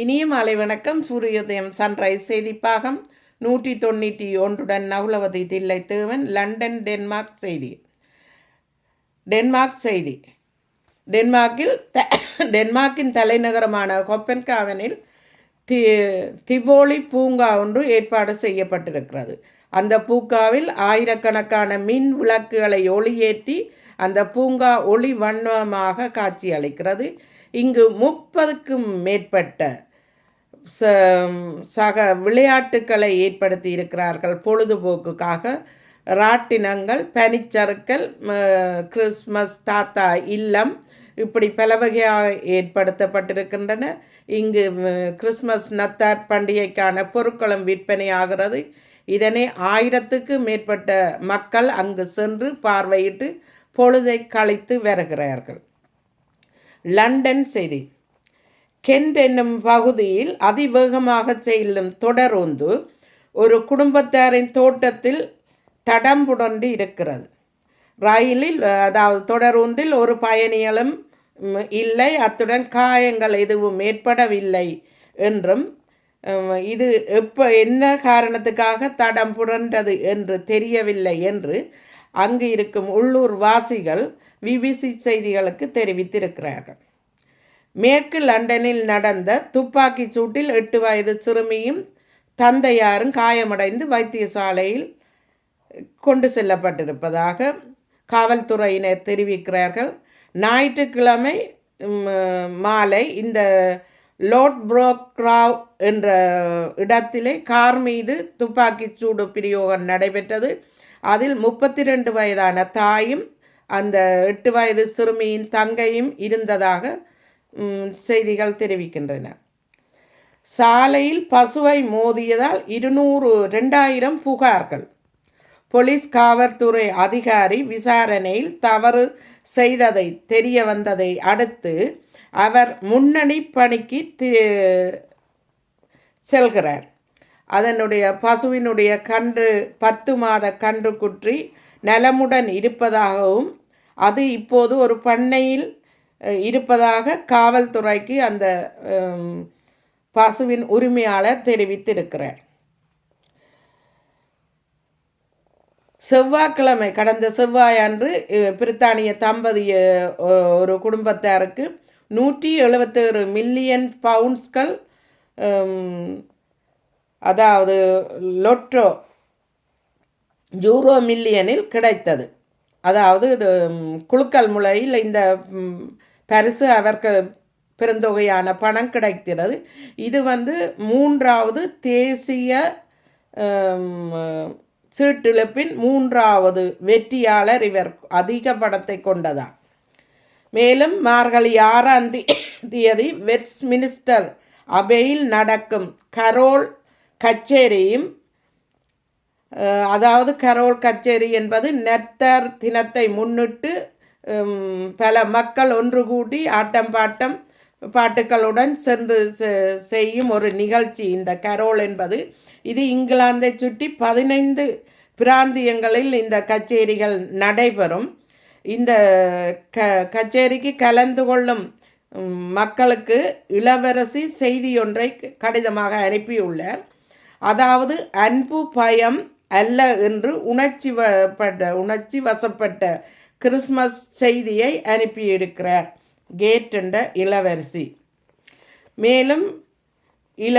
இனிய மாலை வணக்கம். சூரியோதயம் சன்ரைஸ் செய்திப்பாகம். நூற்றி தொண்ணூற்றி ஒன்றுடன் நகுலவதி தில்லை தேவன் லண்டன் டென்மார்க் செய்தி. டென்மார்க் செய்தி. டென்மார்க்கில் த டென்மார்க்கின் தலைநகரமான கொப்பன்காவனில் தி திவோலி பூங்கா ஒன்று ஏற்பாடு செய்யப்பட்டிருக்கிறது. அந்த பூங்காவில் ஆயிரக்கணக்கான மின் விளக்குகளை ஒளியேற்றி அந்த பூங்கா ஒளி வண்ணமாக காட்சியளிக்கிறது. இங்கு முப்பதுக்கும் மேற்பட்ட ச சக விளையாட்டுக்களை ஏற்படுத்தி இருக்கிறார்கள் பொழுதுபோக்குக்காக. ராட்டினங்கள் பனிச்சறுக்கல் கிறிஸ்மஸ் தாத்தா இல்லம் இப்படி பல வகையாக ஏற்படுத்தப்பட்டிருக்கின்றன. இங்கு கிறிஸ்மஸ் நத்தார் பண்டிகைக்கான பொருட்களும் விற்பனை ஆகிறது. இதனை ஆயிரத்துக்கு மேற்பட்ட மக்கள் அங்கு சென்று பார்வையிட்டு பொழுதை கழித்து வருகிறார்கள். லண்டன் செய்தி. கென்ட் என்னும் பகுதியில் அதிவேகமாக செல்லும் தொடருந்து ஒரு குடும்பத்தாரின் தோட்டத்தில் தடம் புடண்டு இருக்கிறது. ரயிலில் அதாவது தொடருந்தில் ஒரு பயணிகளும் இல்லை அத்துடன் காயங்கள் எதுவும் ஏற்படவில்லை என்றும் இது எப்போ என்ன காரணத்துக்காக தடம் புரண்டது என்று தெரியவில்லை என்று அங்கு இருக்கும் உள்ளூர் வாசிகள் பிபிசி செய்திகளுக்கு தெரிவித்திருக்கிறார்கள். மேற்கு லண்டனில் நடந்த துப்பாக்கிச் சூட்டில் எட்டு வயது சிறுமியும் தந்தையாரும் காயமடைந்து வைத்தியசாலையில் கொண்டு செல்லப்பட்டிருப்பதாக காவல்துறையினர் தெரிவிக்கிறார்கள். ஞாயிற்றுக்கிழமை மாலை இந்த லோட் புரோக்ராவ் என்ற இடத்திலே கார் மீது துப்பாக்கிச் சூடு பிரயோகம் நடைபெற்றது. அதில் முப்பத்தி ரெண்டு வயதான தாயும் அந்த எட்டு வயது சிறுமியின் தங்கையும் இருந்ததாக செய்திகள் தெரிவிக்கின்றன. சாலையில் பசுவை மோதியதால் இருநூறு ரெண்டாயிரம் புகார்கள். போலீஸ் காவல்துறை அதிகாரி விசாரணையில் தவறு செய்ததை தெரிய வந்ததை அடுத்து அவர் முன்னணி பணிக்கு செல்கிறார். அதனுடைய பசுவினுடைய கன்று பத்து மாத கன்று குற்றி நலமுடன் இருப்பதாகவும் அது இப்போது ஒரு பண்ணையில் இருப்பதாக காவல்துறைக்கு அந்த பசுவின் உரிமையாளர் தெரிவித்திருக்கிறார். செவ்வாய்க்கிழமை கடந்த செவ்வாய் அன்று பிரித்தானிய தம்பதிய ஒரு குடும்பத்தாருக்கு நூற்றி எழுபத்தேழு மில்லியன் பவுண்ட்ஸ்கள் அதாவது லொட்ரோ ஜூரோ மில்லியனில் கிடைத்தது. அதாவது இது குழுக்கள் முறையில் இந்த பரிசு அவருக்கு பெருந்தொகையான பணம் கிடைக்கிறது. இது வந்து மூன்றாவது தேசிய சீட்டிழப்பின் மூன்றாவது வெற்றியாளர் இவர். அதிக பணத்தை கொண்டதாம் மேலும் மார்கழி ஆறாம் தேதி வெஸ்ட்மினிஸ்டர் அபையில் நடக்கும் கரோல் கச்சேரியும் அதாவது கரோல் கச்சேரி என்பது நெத்தர் தினத்தை முன்னிட்டு பல மக்கள் ஒன்று கூடி ஆட்டம் பாட்டம் பாட்டுக்களுடன் சென்று செய்யும் ஒரு நிகழ்ச்சி இந்த கரோல் என்பது. இது இங்கிலாந்தை சுற்றி பதினைந்து பிராந்தியங்களில் இந்த கச்சேரிகள் நடைபெறும். இந்த க கச்சேரிக்கு கலந்து கொள்ளும் மக்களுக்கு இளவரசி செய்தியொன்றை கடிதமாக அனுப்பியுள்ளார். அதாவது அன்பு பயம் அல்ல என்று உணர்ச்சி பட்ட உணர்ச்சி வசப்பட்ட கிறிஸ்மஸ் செய்தியை அனுப்பியிருக்கிறார் கேட் என்ற இளவரசி. மேலும் இள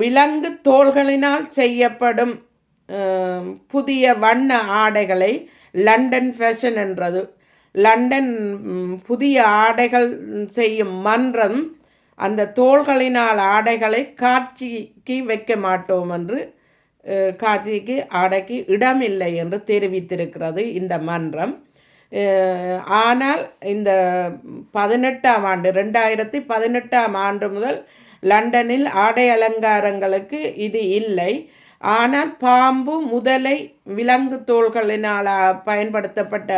விலங்கு தோள்களினால் செய்யப்படும் புதிய வண்ண ஆடைகளை லண்டன் ஃபேஷன் என்றது. லண்டன் புதிய ஆடைகள் செய்யும் மன்றம் அந்த தோள்களினால் ஆடைகளை காட்சிக்கு வைக்க மாட்டோம் என்று காட்சிக்கு ஆடைக்கு இடமில்லை என்று தெரிவித்திருக்கிறது இந்த மன்றம். ஆனால் இந்த பதினெட்டாம் ஆண்டு ரெண்டாயிரத்தி பதினெட்டாம் ஆண்டு முதல் லண்டனில் ஆடை அலங்காரங்களுக்கு இது இல்லை. ஆனால் பாம்பு முதலை விலங்கு தோள்களினால் பயன்படுத்தப்பட்ட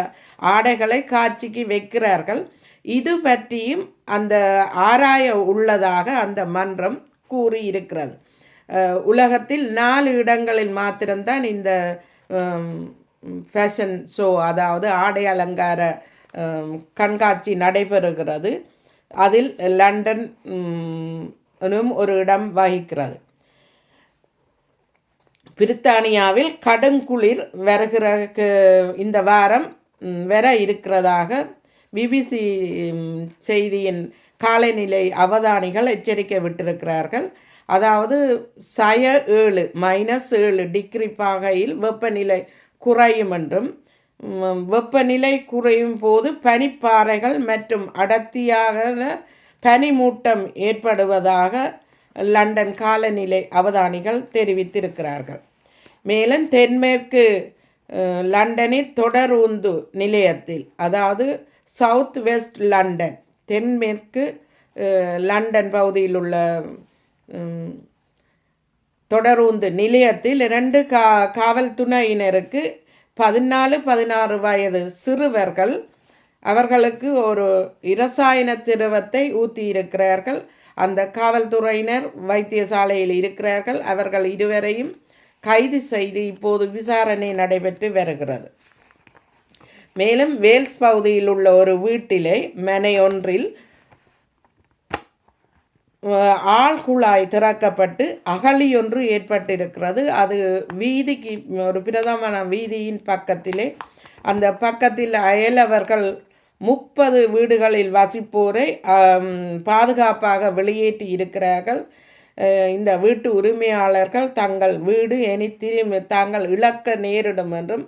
ஆடைகளை காட்சிக்கு வைக்கிறார்கள். இது பற்றியும் அந்த ஆராய உள்ளதாக அந்த மன்றம் கூறியிருக்கிறது. உலகத்தில் நாலு இடங்களில் மாத்திரம்தான் இந்த ஃபேஷன் ஷோ அதாவது ஆடை அலங்கார கண்காட்சி நடைபெறுகிறது. அதில் லண்டன் ஒரு இடம் வகிக்கிறது. பிரித்தானியாவில் கடுங்குளிர் வருகிற இந்த வாரம் வர இருக்கிறதாக பிபிசி செய்தியின் காலநிலை அவதானிகள் எச்சரிக்கை விட்டிருக்கிறார்கள். அதாவது சய ஏழு மைனஸ் ஏழு டிகிரி பாகையில் வெப்பநிலை குறையும் என்றும் வெப்பநிலை குறையும் போது பனிப்பாறைகள் மற்றும் அடர்த்தியாக பனிமூட்டம் ஏற்படுவதாக லண்டன் காலநிலை அவதானிகள் தெரிவித்திருக்கிறார்கள். மேலும் தென்மேற்கு லண்டனின் தொடருந்து நிலையத்தில் அதாவது சவுத் வெஸ்ட் லண்டன் தென்மேற்கு லண்டன் பகுதியில் உள்ள தொடருந்து நிலையத்தில் இரண்டு கா காவல்துறையினருக்கு பதினாலு பதினாறு வயது சிறுவர்கள் அவர்களுக்கு ஒரு இரசாயன திரவத்தை ஊற்றியிருக்கிறார்கள் அந்த காவல்துறையினர் வைத்தியசாலையில் இருக்கிறார்கள். அவர்கள் இருவரையும் கைது செய்து இப்போது விசாரணை நடைபெற்று வருகிறது. மேலும் வேல்ஸ் பகுதியில் உள்ள ஒரு வீட்டிலே மனை ஒன்றில் ஆழ்குழாய் திறக்கப்பட்டு அகழி ஒன்று ஏற்பட்டிருக்கிறது. அது வீதிக்கு ஒரு பிரதமன வீதியின் பக்கத்திலே. அந்த பக்கத்தில் அயலவர்கள் முப்பது வீடுகளில் வசிப்போரை பாதுகாப்பாக வெளியேற்றி இருக்கிறார்கள். இந்த வீட்டு உரிமையாளர்கள் தங்கள் வீடு இனி திரும்பி தாங்கள் இழக்க நேரிடும் என்றும்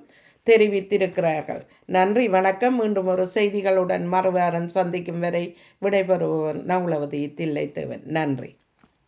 தெரிவித்திருக்கிறார்கள். நன்றி வணக்கம். மீண்டும் ஒரு செய்திகளுடன் மறுவாரம் சந்திக்கும் வரை விடைபெறுபவன் நவுலவதி தில்லைத்தேவன். நன்றி.